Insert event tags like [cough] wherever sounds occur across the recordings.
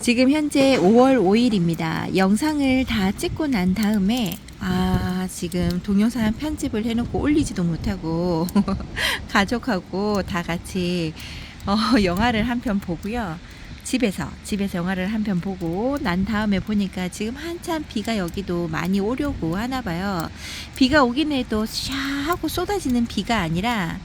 지금 현재 5월 5일입니다. 영상을 다 찍고 난 다음에 아 지금 동영상 편집을 해놓고 올리지도 못하고 [laughs] 가족하고 다 같이 어, 영화를 한 편 보고요. 집에서 집에서 영화를 한 편 보고 난 다음에 보니까 지금 한참 비가 여기도 많이 오려고 하나 봐요. 비가 오긴 해도 샤 하고 쏟아지는 비가 아니라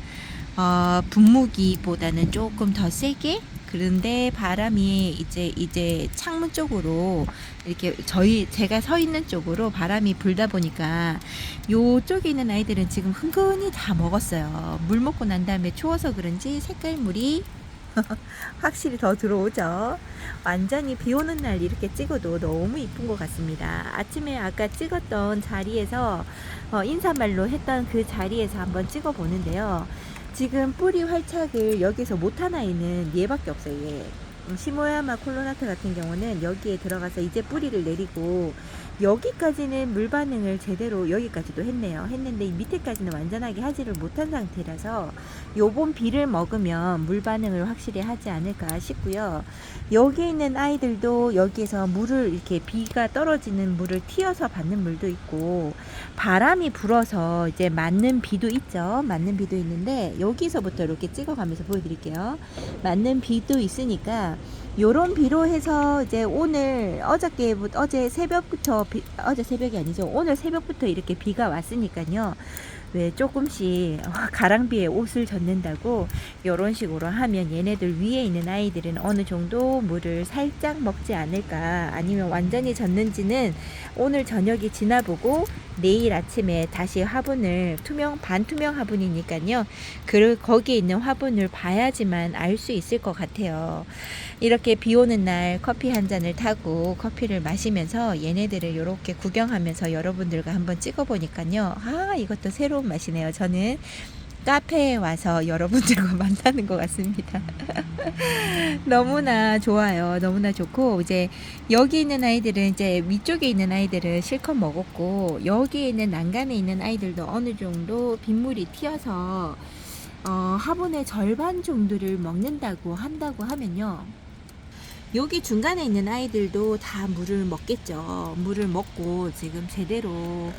어, 분무기보다는 조금 더 세게 그런데 바람이 이제 이제 창문 쪽으로 이렇게 저희 제가 서 있는 쪽으로 바람이 불다 보니까 요쪽에 있는 아이들은 지금 흥건히 다 먹었어요. 물 먹고 난 다음에 추워서 그런지 색깔물이 [laughs] 확실히 더 들어오죠. 완전히 비 오는 날 이렇게 찍어도 너무 이쁜 것 같습니다. 아침에 아까 찍었던 자리에서 어, 인사말로 했던 그 자리에서 한번 찍어 보는데요. 지금 뿌리 활착을 여기서 못한 아이는 얘밖에 없어요. 얘. 음, 시모야마 콜로나트 같은 경우는 여기에 들어가서 이제 뿌리를 내리고 여기까지는 물 반응을 제대로 여기까지도 했네요. 했는데 이 밑에까지는 완전하게 하지를 못한 상태라서 요번 비를 먹으면 물 반응을 확실히 하지 않을까 싶고요. 여기 있는 아이들도 여기에서 물을 이렇게 비가 떨어지는 물을 튀어서 받는 물도 있고 바람이 불어서 이제 맞는 비도 있죠. 맞는 비도 있는데 여기서부터 이렇게 찍어가면서 보여드릴게요. 맞는 비도 있으니까 요런 비로 해서 이제 오늘 어저께 어제 새벽부터 비, 어제 새벽이 아니죠. 오늘 새벽부터 이렇게 비가 왔으니까요. 왜 조금씩 [laughs] 가랑비에 옷을 젖는다고 요런 식으로 하면 얘네들 위에 있는 아이들은 어느 정도 물을 살짝 먹지 않을까 아니면 완전히 젖는지는 오늘 저녁이 지나보고 내일 아침에 다시 화분을 투명 반투명 화분이니까요. 그 거기에 있는 화분을 봐야지만 알 수 있을 것 같아요. 이렇게 비 오는 날 커피 한 잔을 타고 커피를 마시면서 얘네들을 이렇게 구경하면서 여러분들과 한번 찍어 보니까요. 아, 이것도 새로운 맛이네요. 저는 카페에 와서 여러분들과 [laughs] 만나는 것 같습니다. [laughs] 너무나 좋아요. 너무나 좋고 이제 여기 있는 아이들은 이제 위쪽에 있는 아이들은 실컷 먹었고 여기에 있는 난간에 있는 아이들도 어느 정도 빗물이 튀어서 어, 화분의 절반 정도를 먹는다고 한다고 하면요. 여기 중간에 있는 아이들도 다 물을 먹겠죠. 물을 먹고 지금 제대로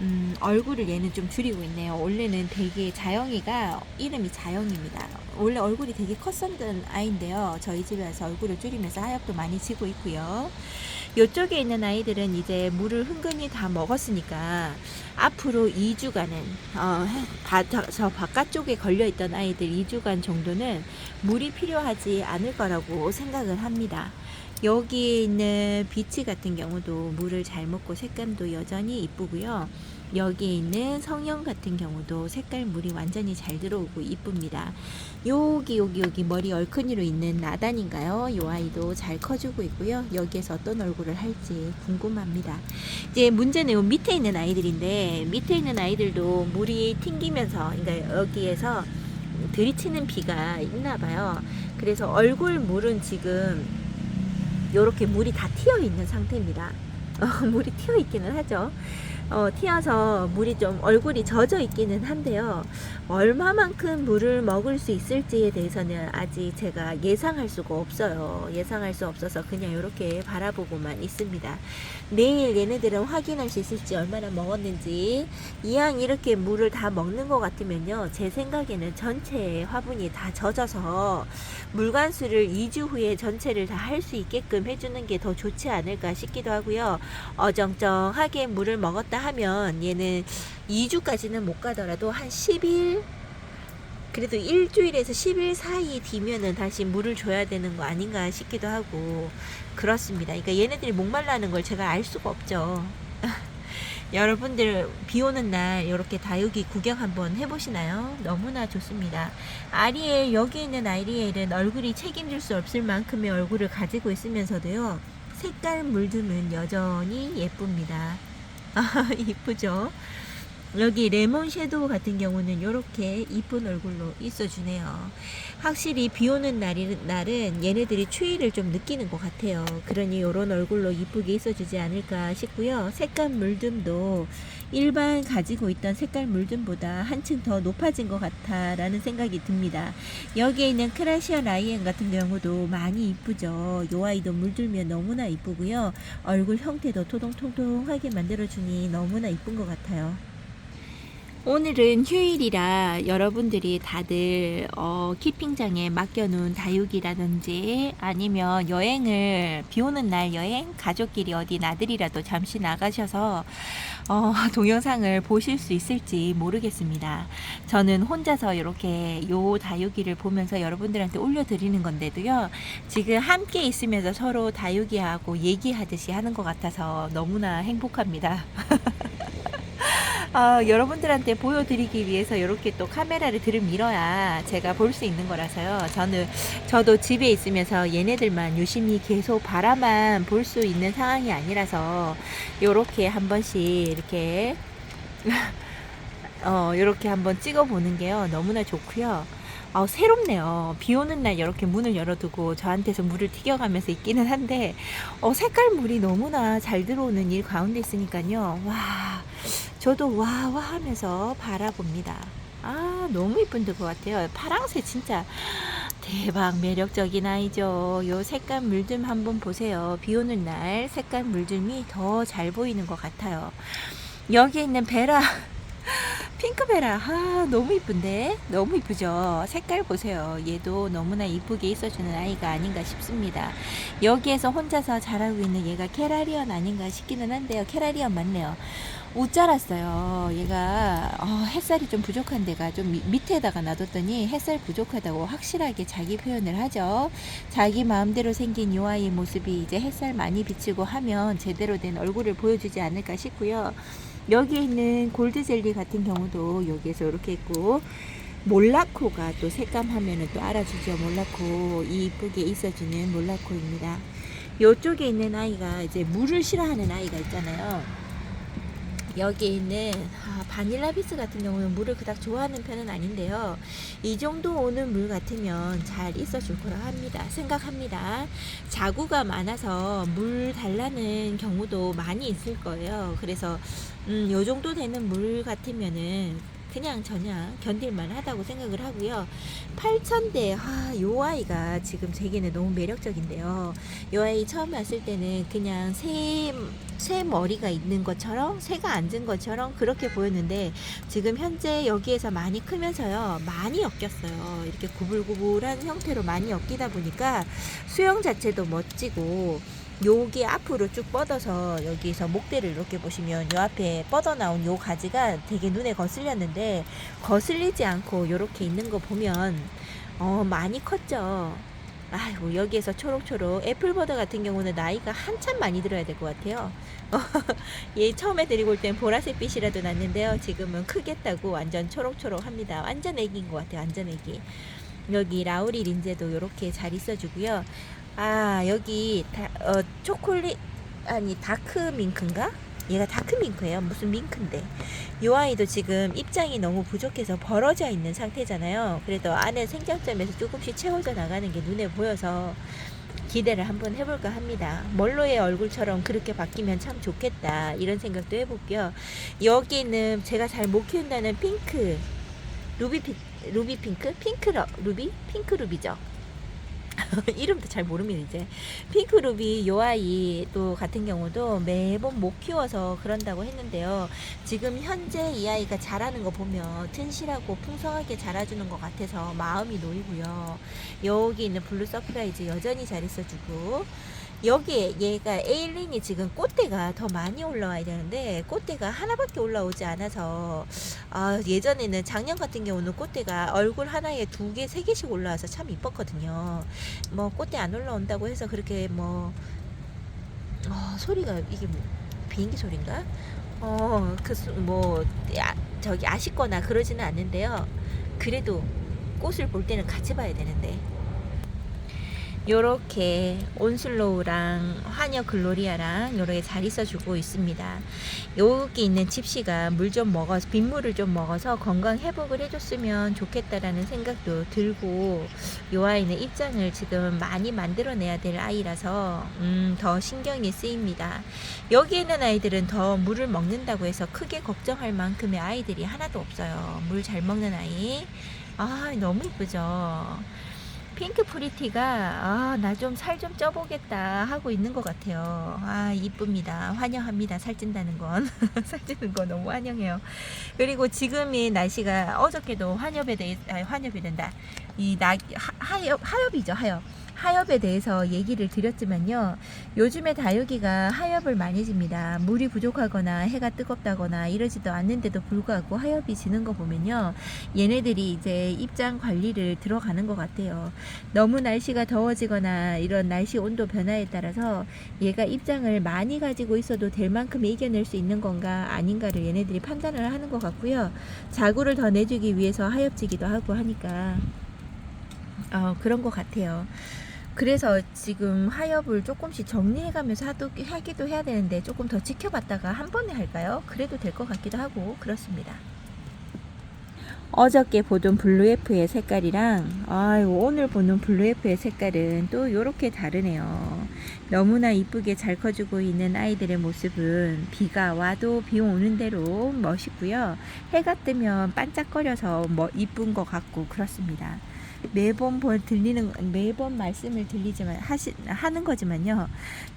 음, 얼굴을 얘는 좀 줄이고 있네요. 원래는 되게 자영이가 이름이 자영입니다. 원래 얼굴이 되게 컸었던 아이인데요. 저희 집에 와서 얼굴을 줄이면서 하얗도 많이 지고 있고요. 이쪽에 있는 아이들은 이제 물을 흥건히 다 먹었으니까 앞으로 2주간은 어, 바, 저 바깥쪽에 걸려 있던 아이들 2주간 정도는 물이 필요하지 않을 거라고 생각을 합니다. 여기에 있는 비치 같은 경우도 물을 잘 먹고 색감도 여전히 이쁘고요. 여기에 있는 성형 같은 경우도 색깔 물이 완전히 잘 들어오고 이쁩니다. 여기 여기 여기 머리 얼큰이로 있는 나단인가요? 이 아이도 잘 커주고 있고요. 여기에서 어떤 얼굴을 할지 궁금합니다. 이제 문제는 요 밑에 있는 아이들인데 밑에 있는 아이들도 물이 튕기면서 그러니까 여기에서 들이치는 비가 있나 봐요. 그래서 얼굴 물은 지금 이렇게 물이 다 튀어 있는 상태입니다. 어, [laughs] 물이 튀어 있기는 하죠. 어, 튀어서 물이 좀 얼굴이 젖어 있기는 한데요. 얼마만큼 물을 먹을 수 있을지에 대해서는 아직 제가 예상할 수가 없어요. 예상할 수 없어서 그냥 이렇게 바라보고만 있습니다. 내일 얘네들은 확인할 수 있을지 얼마나 먹었는지 이왕 이렇게 물을 다 먹는 것 같으면요. 제 생각에는 전체 화분이 다 젖어서 물관수를 2주 후에 전체를 다 할 수 있게끔 해주는 게 더 좋지 않을까 싶기도 하고요. 어정쩡하게 물을 먹었다 하면 얘는 2주까지는 못 가더라도 한 10일 그래도 일주일에서 10일 사이 뒤면은 다시 물을 줘야 되는 거 아닌가 싶기도 하고 그렇습니다. 그러니까 얘네들이 목말라는 걸 제가 알 수가 없죠. [laughs] 여러분들 비 오는 날 이렇게 다육이 구경 한번 해보시나요? 너무나 좋습니다. 아리엘 여기 있는 아리엘은 얼굴이 책임질 수 없을 만큼의 얼굴을 가지고 있으면서도요 색깔 물들은 여전히 예쁩니다. 아, [laughs] 이쁘죠? 여기 레몬 섀도우 같은 경우는 이렇게 이쁜 얼굴로 있어주네요. 확실히 비 오는 날이, 날은 얘네들이 추위를 좀 느끼는 것 같아요. 그러니 이런 얼굴로 이쁘게 있어주지 않을까 싶고요. 색감 물듬도 일반 가지고 있던 색깔 물듬보다 한층 더 높아진 것 같다라는 생각이 듭니다. 여기에 있는 크라시아 라이엔 같은 경우도 많이 이쁘죠. 요 아이도 물들면 너무나 이쁘고요. 얼굴 형태도 토동통통하게 만들어주니 너무나 이쁜 것 같아요. 오늘은 휴일이라 여러분들이 다들 어, 키핑장에 맡겨놓은 다육이라든지 아니면 여행을 비 오는 날 여행 가족끼리 어디 나들이라도 잠시 나가셔서 어, [laughs] 동영상을 보실 수 있을지 모르겠습니다. 저는 혼자서 이렇게 요 다육이를 보면서 여러분들한테 올려드리는 건데도요. 지금 함께 있으면서 서로 다육이하고 얘기하듯이 하는 것 같아서 너무나 행복합니다. [laughs] 아, 여러분들한테 보여드리기 위해서 이렇게 또 카메라를 들이밀어야 제가 볼 수 있는 거라서요. 저는 저도 집에 있으면서 얘네들만 유심히 계속 바라만 볼 수 있는 상황이 아니라서 이렇게 한 번씩 이렇게 [laughs] 어 이렇게 한번 찍어 보는 게요 너무나 좋고요. 아 새롭네요. 비 오는 날 이렇게 문을 열어두고 저한테서 물을 튀겨가면서 있기는 한데 어 색깔 물이 너무나 잘 들어오는 일 가운데 있으니까요. 와 저도 와와 하면서 바라봅니다. 아 너무 이쁜 것 같아요. 파랑새 진짜 대박 매력적인 아이죠. 요 색감 물좀 한번 보세요. 비 오는 날 색감 물좀이 더 잘 보이는 것 같아요. 여기 있는 베라 [laughs] 핑크베라. 아 너무 이쁜데? 너무 이쁘죠? 색깔 보세요. 얘도 너무나 이쁘게 있어주는 아이가 아닌가 싶습니다. 여기에서 혼자서 자라고 있는 얘가 캐라리언 아닌가 싶기는 한데요. 캐라리언 맞네요. 옷 자랐어요. 얘가 어, 햇살이 좀 부족한 데가 좀 미- 밑에다가 놔뒀더니 햇살 부족하다고 확실하게 자기 표현을 하죠. 자기 마음대로 생긴 요 아이의 모습이 이제 햇살 많이 비치고 하면 제대로 된 얼굴을 보여주지 않을까 싶고요 여기 있는 골드 젤리 같은 경우도 여기에서 이렇게 있고 몰라코가 또 색감하면은 또 알아주죠. 몰라코 이쁘게 있어주는 몰라코입니다. 이쪽에 있는 아이가 이제 물을 싫어하는 아이가 있잖아요. 여기에 있는 아, 바닐라 비스 같은 경우는 물을 그닥 좋아하는 편은 아닌데요. 이 정도 오는 물 같으면 잘 있어 줄 거라 합니다. 생각합니다. 자구가 많아서 물 달라는 경우도 많이 있을 거예요. 그래서 음, 요 정도 되는 물 같으면은 그냥 전혀 견딜만 하다고 생각을 하고요. 8,000대, 아, 요 아이가 지금 제게는 너무 매력적인데요. 요 아이 처음 봤을 때는 그냥 새, 새 머리가 있는 것처럼, 새가 앉은 것처럼 그렇게 보였는데, 지금 현재 여기에서 많이 크면서요, 많이 엮였어요. 이렇게 구불구불한 형태로 많이 엮이다 보니까 수영 자체도 멋지고, 여기 앞으로 쭉 뻗어서 여기서 목대를 이렇게 보시면 요 앞에 뻗어 나온 요 가지가 되게 눈에 거슬렸는데 거슬리지 않고 요렇게 있는 거 보면 어 많이 컸죠. 아이고 여기에서 초록초록 애플버드 같은 경우는 나이가 한참 많이 들어야 될 것 같아요. 얘 [laughs] 처음에 데리고 올 땐 보라색 빛이라도 났는데요. 지금은 크겠다고 완전 초록초록합니다. 완전 애기인 것 같아요. 완전 애기. 여기 라우리 린제도 이렇게 잘 있어주고요. 아 여기 다, 어, 초콜릿 아니 다크 밍크인가? 얘가 다크 밍크예요. 무슨 밍크인데? 요 아이도 지금 입장이 너무 부족해서 벌어져 있는 상태잖아요. 그래도 안에 생장점에서 조금씩 채워져 나가는 게 눈에 보여서 기대를 한번 해볼까 합니다. 멀로의 얼굴처럼 그렇게 바뀌면 참 좋겠다 이런 생각도 해볼게요. 여기는 제가 잘 못 키운다는 핑크 루비 피, 루비 핑크 핑크 러, 루비 핑크 루비죠. [laughs] 이름도 잘 모릅니다 이제. 핑크루비 요 아이 또 같은 경우도 매번 못 키워서 그런다고 했는데요. 지금 현재 이 아이가 자라는 거 보면 튼실하고 풍성하게 자라주는 것 같아서 마음이 놓이고요. 여기 있는 블루 서프라이즈 여전히 잘 있어주고 여기에 얘가 에일린이 지금 꽃대가 더 많이 올라와야 되는데 꽃대가 하나밖에 올라오지 않아서 아, 예전에는 작년 같은 경우는 꽃대가 얼굴 하나에 두 개, 세 개씩 올라와서 참 이뻤거든요. 뭐 꽃대 안 올라온다고 해서 그렇게 뭐 어, 소리가 이게 뭐 비행기 소리인가? 어, 그뭐 저기 아쉽거나 그러지는 않는데요. 그래도 꽃을 볼 때는 같이 봐야 되는데 요렇게 온슬로우랑 화녀 글로리아랑 요렇게 잘 있어주고 있습니다. 여기 있는 집시가 물 좀 먹어서 빗물을 좀 먹어서 건강 회복을 해줬으면 좋겠다라는 생각도 들고 요 아이는 입장을 지금 많이 만들어내야 될 아이라서 음, 더 신경이 쓰입니다. 여기 있는 아이들은 더 물을 먹는다고 해서 크게 걱정할 만큼의 아이들이 하나도 없어요. 물 잘 먹는 아이. 아 너무 이쁘죠. 핑크 프리티가 아, 나 좀살좀 쪄보겠다 하고 있는 것 같아요. 아, 이쁩니다. 환영합니다. 살찐다는 건. [laughs] 살찌는 거 너무 환영해요. 그리고 지금의 날씨가 어저께도 환엽에 대해, 아, 환엽이 된다. 이 낙, 하, 하엽, 하엽이죠, 하엽. 하엽에 대해서 얘기를 드렸지만요. 요즘에 다육이가 하엽을 많이 집니다. 물이 부족하거나 해가 뜨겁다거나 이러지도 않는데도 불구하고 하엽이 지는 거 보면요. 얘네들이 이제 입장 관리를 들어가는 것 같아요. 너무 날씨가 더워지거나 이런 날씨 온도 변화에 따라서 얘가 입장을 많이 가지고 있어도 될 만큼 이겨낼 수 있는 건가 아닌가를 얘네들이 판단을 하는 것 같고요. 자구를 더 내주기 위해서 하엽지기도 하고 하니까 어, 그런 것 같아요. 그래서 지금 하엽을 조금씩 정리해가면서 하도, 하기도 해야 되는데 조금 더 지켜봤다가 한 번에 할까요? 그래도 될 것 같기도 하고 그렇습니다. 어저께 보던 블루에프의 색깔이랑 아유, 오늘 보는 블루에프의 색깔은 또 이렇게 다르네요. 너무나 이쁘게 잘 커주고 있는 아이들의 모습은 비가 와도 비 오는 대로 멋있고요. 해가 뜨면 반짝거려서 뭐 이쁜 것 같고 그렇습니다. 매번 보- 들리는 매번 말씀을 들리지만 하시 하는 거지만요.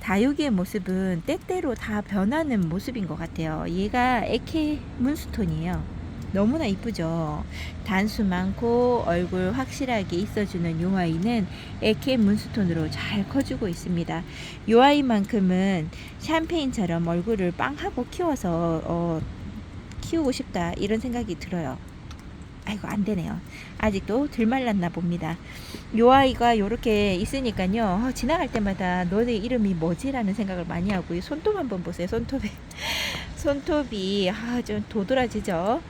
다육이의 모습은 때때로 다 변하는 모습인 것 같아요. 얘가 에케 문스톤이에요. 너무나 이쁘죠. 단수 많고 얼굴 확실하게 있어주는 요 아이는 에케 문스톤으로 잘 커주고 있습니다. 요 아이만큼은 샴페인처럼 얼굴을 빵하고 키워서 어, 키우고 싶다 이런 생각이 들어요. 아이고 안 되네요. 아직도 덜 말랐나 봅니다. 요 아이가 요렇게 있으니까요. 어, 지나갈 때마다 너네 이름이 뭐지라는 생각을 많이 하고 이 손톱 한번 보세요. 손톱에 손톱이 아, 좀 도드라지죠.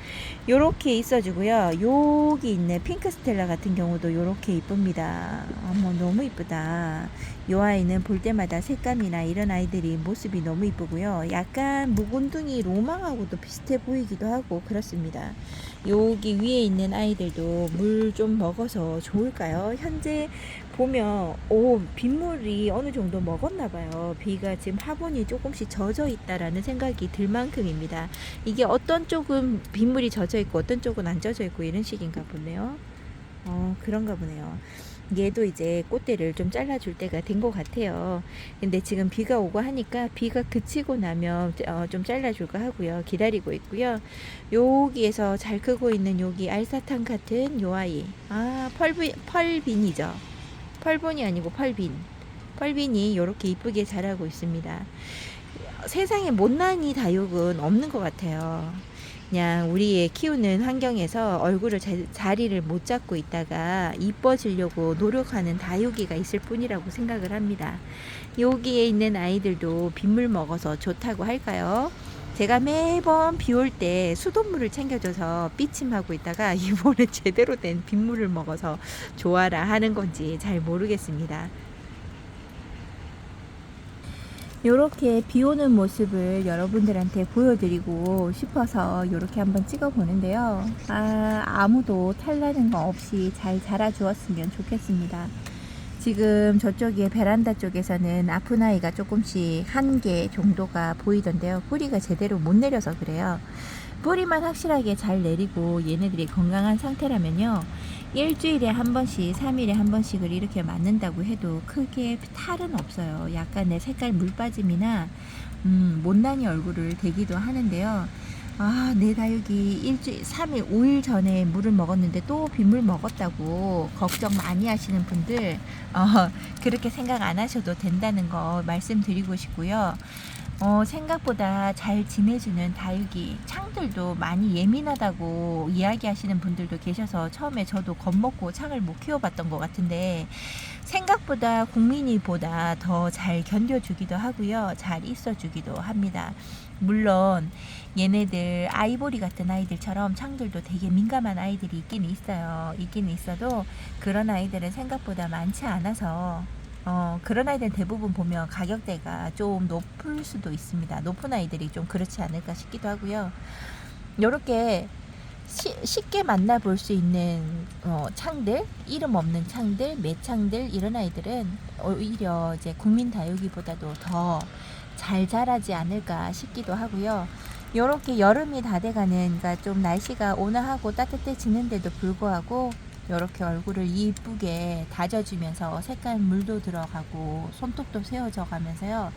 요렇게 있어주고요. 여기 있는 핑크 스텔라 같은 경우도 요렇게 이쁩니다. 어머 너무 이쁘다. 요 아이는 볼 때마다 색감이나 이런 아이들이 모습이 너무 이쁘고요. 약간 묵은둥이 로망하고도 비슷해 보이기도 하고 그렇습니다. 여기 위에 있는 아이들도 물 좀 먹어서 좋을까요? 현재 보면 오 빗물이 어느 정도 먹었나 봐요. 비가 지금 화분이 조금씩 젖어 있다라는 생각이 들 만큼입니다. 이게 어떤 쪽은 빗물이 젖어 있고 어떤 쪽은 안 젖어 있고 이런 식인가 보네요. 어 그런가 보네요. 얘도 이제 꽃대를 좀 잘라줄 때가 된 것 같아요. 근데 지금 비가 오고 하니까 비가 그치고 나면 어, 좀 잘라줄까 하고요. 기다리고 있고요. 여기에서 잘 크고 있는 여기 알사탕 같은 요 아이. 아, 펄비, 펄빈이죠. 펄본이 아니고 펄빈. 펄빈이 이렇게 이쁘게 자라고 있습니다. 세상에 못난이 다육은 없는 것 같아요. 그냥 우리의 키우는 환경에서 얼굴을 자, 자리를 못 잡고 있다가 이뻐지려고 노력하는 다육이가 있을 뿐이라고 생각을 합니다. 여기에 있는 아이들도 빗물 먹어서 좋다고 할까요? 제가 매번 비 올 때 수돗물을 챙겨줘서 삐침하고 있다가 [laughs] 이번에 제대로 된 빗물을 먹어서 좋아라 하는 건지 잘 모르겠습니다. 이렇게 비 오는 모습을 여러분들한테 보여드리고 싶어서 이렇게 한번 찍어 보는데요. 아, 아무도 탈나는 거 없이 잘 자라주었으면 좋겠습니다. 지금 저쪽에 베란다 쪽에서는 아픈 아이가 조금씩 한 개 정도가 보이던데요. 뿌리가 제대로 못 내려서 그래요. 뿌리만 확실하게 잘 내리고 얘네들이 건강한 상태라면요. 일주일에 한 번씩, 3일에 한 번씩을 이렇게 맞는다고 해도 크게 탈은 없어요. 약간의 색깔 물 빠짐이나 음, 못난이 얼굴을 대기도 하는데요. 아, 내 다육이 일주일, 3일, 5일 전에 물을 먹었는데 또 빗물 먹었다고 걱정 많이 하시는 분들, 어, [laughs] 그렇게 생각 안 하셔도 된다는 거 말씀드리고 싶고요. 어, 생각보다 잘 지내주는 다육이 창들도 많이 예민하다고 이야기하시는 분들도 계셔서 처음에 저도 겁먹고 창을 못 키워봤던 것 같은데 생각보다 국민이보다 더 잘 견뎌주기도 하고요. 잘 있어주기도 합니다. 물론 얘네들 아이보리 같은 아이들처럼 창들도 되게 민감한 아이들이 있긴 있어요. 있긴 있어도 그런 아이들은 생각보다 많지 않아서 어, 그런 아이들 대부분 보면 가격대가 좀 높을 수도 있습니다. 높은 아이들이 좀 그렇지 않을까 싶기도 하고요. 요렇게 시- 쉽게 만나볼 수 있는 어, 창들, 이름 없는 창들, 매창들 이런 아이들은 오히려 이제 국민 다육이보다도 더 잘 자라지 않을까 싶기도 하고요. 요렇게 여름이 다 돼가는, 그러니까 좀 날씨가 온화하고 따뜻해지는데도 불구하고 요렇게 얼굴을 이쁘게 다져주면서 색깔 물도 들어가고 손톱도 세워져 가면서요.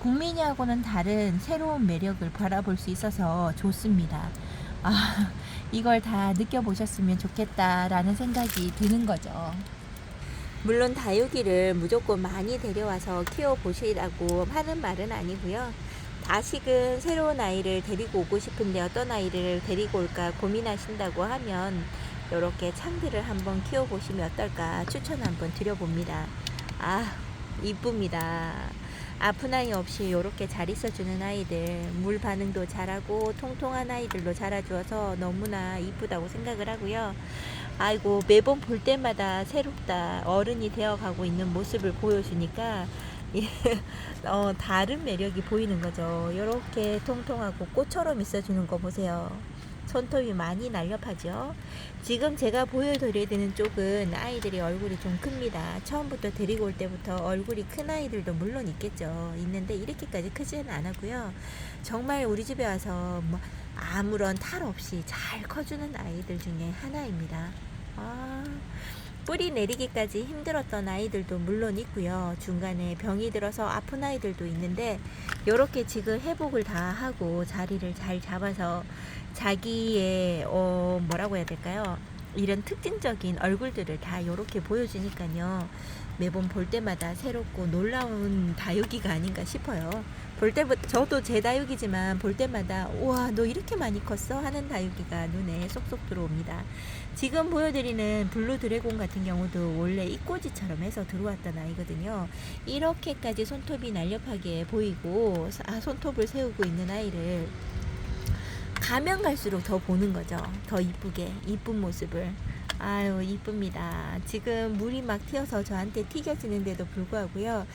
국민이하고는 다른 새로운 매력을 바라볼 수 있어서 좋습니다. 아, 이걸 다 느껴보셨으면 좋겠다라는 생각이 드는 거죠. 물론 다육이를 무조건 많이 데려와서 키워보시라고 하는 말은 아니고요. 다시금 새로운 아이를 데리고 오고 싶은데 어떤 아이를 데리고 올까 고민하신다고 하면 이렇게 창들을 한번 키워보시면 어떨까 추천 한번 드려봅니다. 아, 이쁩니다. 아픈 아이 없이 이렇게 잘 있어주는 아이들, 물 반응도 잘하고 통통한 아이들로 자라주어서 너무나 이쁘다고 생각을 하고요. 아이고, 매번 볼 때마다 새롭다. 어른이 되어 가고 있는 모습을 보여주니까, 예, [laughs] 어, 다른 매력이 보이는 거죠. 이렇게 통통하고 꽃처럼 있어주는 거 보세요. 손톱이 많이 날렵하죠. 지금 제가 보여드려야 되는 쪽은 아이들이 얼굴이 좀 큽니다. 처음부터 데리고 올 때부터 얼굴이 큰 아이들도 물론 있겠죠. 있는데 이렇게까지 크지는 않았고요. 정말 우리 집에 와서 뭐 아무런 탈 없이 잘 커주는 아이들 중에 하나입니다. 아, 뿌리 내리기까지 힘들었던 아이들도 물론 있고요. 중간에 병이 들어서 아픈 아이들도 있는데 이렇게 지금 회복을 다 하고 자리를 잘 잡아서 자기의 어 뭐라고 해야 될까요? 이런 특징적인 얼굴들을 다 이렇게 보여주니까요. 매번 볼 때마다 새롭고 놀라운 다육이가 아닌가 싶어요. 볼 때부터 저도 제 다육이지만 볼 때마다 우와 너 이렇게 많이 컸어 하는 다육이가 눈에 쏙쏙 들어옵니다. 지금 보여드리는 블루 드래곤 같은 경우도 원래 이꼬지처럼 해서 들어왔던 아이거든요. 이렇게까지 손톱이 날렵하게 보이고 아, 손톱을 세우고 있는 아이를 가면 갈수록 더 보는 거죠. 더 이쁘게 이쁜 모습을. 아유 이쁩니다. 지금 물이 막 튀어서 저한테 튀겨지는데도 불구하고요.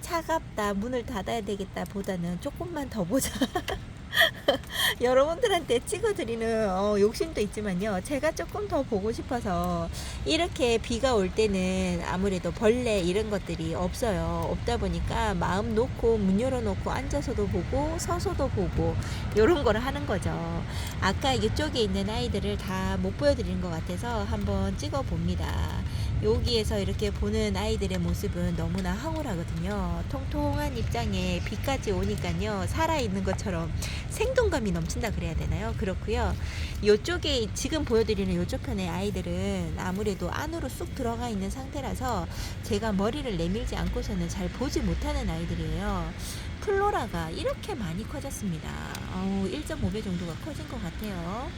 차갑다 문을 닫아야 되겠다 보다는 조금만 더 보자. [laughs] [laughs] 여러분들한테 찍어드리는 어, 욕심도 있지만요. 제가 조금 더 보고 싶어서 이렇게 비가 올 때는 아무래도 벌레 이런 것들이 없어요. 없다 보니까 마음 놓고 문 열어놓고 앉아서도 보고 서서도 보고 이런 거를 하는 거죠. 아까 이쪽에 있는 아이들을 다 못 보여드리는 것 같아서 한번 찍어 봅니다. 여기에서 이렇게 보는 아이들의 모습은 너무나 황홀하거든요. 통통한 입장에 비까지 오니까요. 살아있는 것처럼 생동감이 넘친다 그래야 되나요? 그렇고요. 이쪽에 지금 보여드리는 이쪽 편의 아이들은 아무래도 안으로 쑥 들어가 있는 상태라서 제가 머리를 내밀지 않고서는 잘 보지 못하는 아이들이에요. 플로라가 이렇게 많이 커졌습니다. 어우, 1.5배 정도가 커진 것 같아요.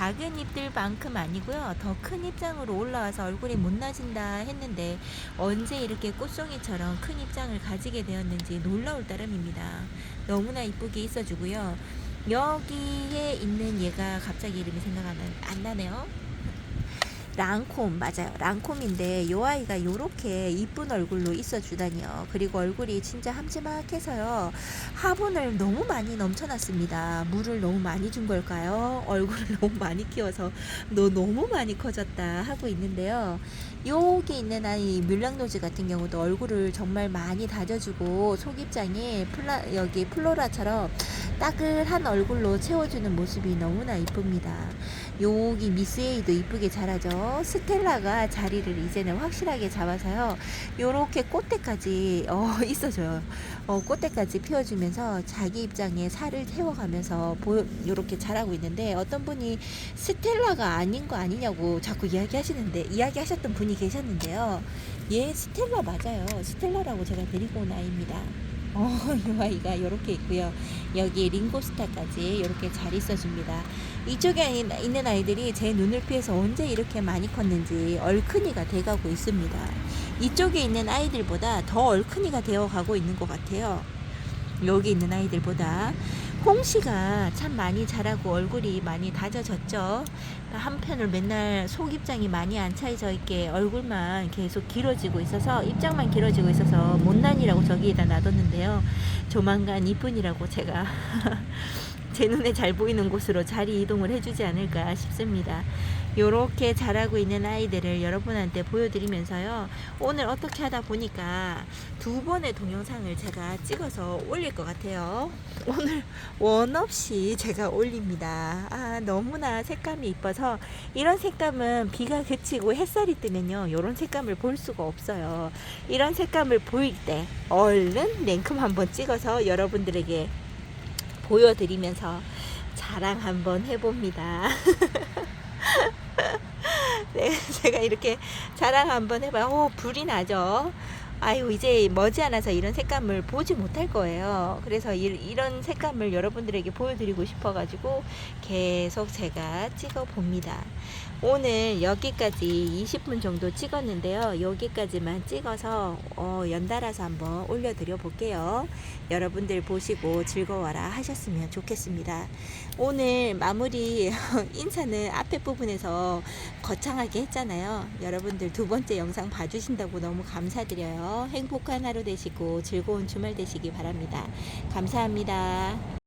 작은 잎들만큼 아니고요. 더큰 입장으로 올라와서 얼굴이 못나진다 했는데 언제 이렇게 꽃송이처럼 큰 입장을 가지게 되었는지 놀라울 따름입니다. 너무나 이쁘게 있어주고요. 여기에 있는 얘가 갑자기 이름이 생각나는 안 나네요. 랑콤 맞아요. 랑콤인데 요 아이가 요렇게 이쁜 얼굴로 있어 주다니요. 그리고 얼굴이 진짜 함지막해서요. 화분을 너무 많이 넘쳐놨습니다. 물을 너무 많이 준 걸까요? 얼굴을 [laughs] 너무 많이 키워서 너 너무 많이 커졌다 하고 있는데요 여기 있는 아이 뮬랑노즈 같은 경우도 얼굴을 정말 많이 다져주고 속입장이 플라 여기 플로라처럼 따글한 얼굴로 채워주는 모습이 너무나 이쁩니다. 여기 미스 A도 이쁘게 자라죠. 스텔라가 자리를 이제는 확실하게 잡아서요. 요렇게 꽃대까지 어, [laughs] 있어줘요. 어, 꽃대까지 피워주면서 자기 입장에 살을 태워가면서 보여, 요렇게 자라고 있는데 어떤 분이 스텔라가 아닌 거 아니냐고 자꾸 이야기하시는데 이야기하셨던 분이 계셨는데요. 얘 스텔라 맞아요. 스텔라라고 제가 데리고 온 아이입니다. 어, [laughs] 이 아이가 이렇게 있고요. 여기 링고스타까지 이렇게 잘 있어줍니다. 이쪽에 있- 있는 아이들이 제 눈을 피해서 언제 이렇게 많이 컸는지 얼큰이가 돼가고 있습니다. 이쪽에 있는 아이들보다 더 얼큰이가 되어가고 있는 것 같아요. 여기 있는 아이들보다 홍시가 참 많이 자라고 얼굴이 많이 다져졌죠. 한편을 맨날 속 입장이 많이 안 차이져 있게 얼굴만 계속 길어지고 있어서 입장만 길어지고 있어서 못난이라고 저기에다 놔뒀는데요. 조만간 이쁜이라고 제가 [laughs] 제 눈에 잘 보이는 곳으로 자리 이동을 해주지 않을까 싶습니다. 요렇게 자라고 있는 아이들을 여러분한테 보여드리면서요. 오늘 어떻게 하다 보니까 두 번의 동영상을 제가 찍어서 올릴 것 같아요. 오늘 원 없이 제가 올립니다. 아, 너무나 색감이 이뻐서 이런 색감은 비가 그치고 햇살이 뜨면요. 요런 색감을 볼 수가 없어요. 이런 색감을 보일 때 얼른 랭큼 한번 찍어서 여러분들에게 보여드리면서 자랑 한번 해봅니다. [laughs] [laughs] 네, 제가 이렇게 자랑 한번 해봐요. 오, 불이 나죠? 아유, 이제 머지않아서 이런 색감을 보지 못할 거예요. 그래서 이, 이런 색감을 여러분들에게 보여드리고 싶어가지고 계속 제가 찍어 봅니다. 오늘 여기까지 20분 정도 찍었는데요. 여기까지만 찍어서 어, 연달아서 한번 올려드려 볼게요. 여러분들 보시고 즐거워라 하셨으면 좋겠습니다. 오늘 마무리 [laughs] 인사는 앞에 부분에서 거창하게 했잖아요. 여러분들 두 번째 영상 봐주신다고 너무 감사드려요. 행복한 하루 되시고 즐거운 주말 되시기 바랍니다. 감사합니다.